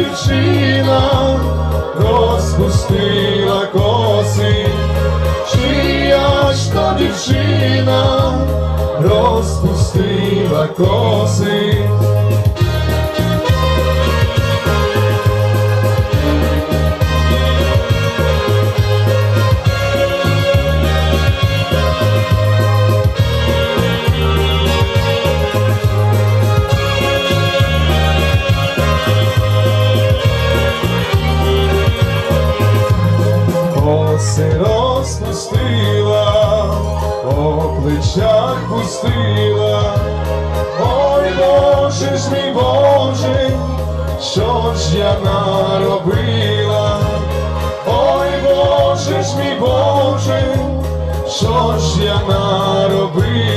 дівчина розпустила коси, чия ж то дівчина розпустила коси. По плечах пустила. Ой, Боже ж мій Боже, що ж я наробила? Ой, Боже ж мій Боже, що ж я наробила?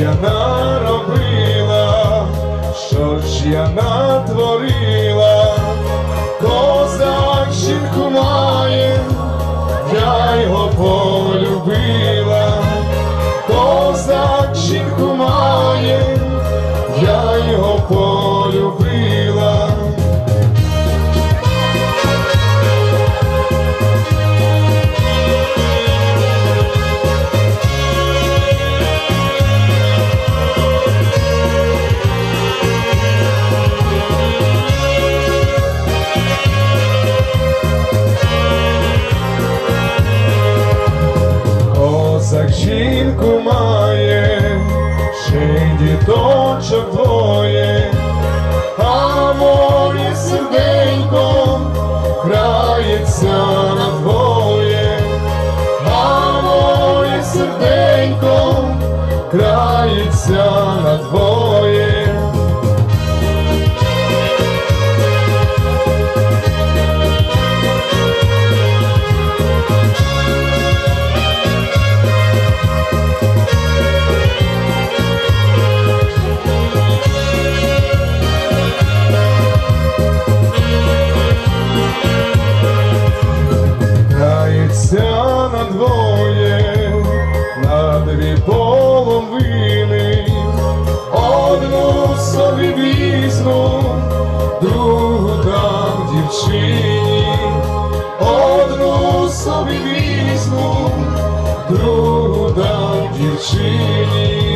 Я наробила, що ж я натворила, діточок двоє, а моє серденько крається надвоє, а моє серденько крається надвоє. Надвоє на дві половини, одну собі візьму, другу дам дівчині, одну собі візьму, другу дам дівчині.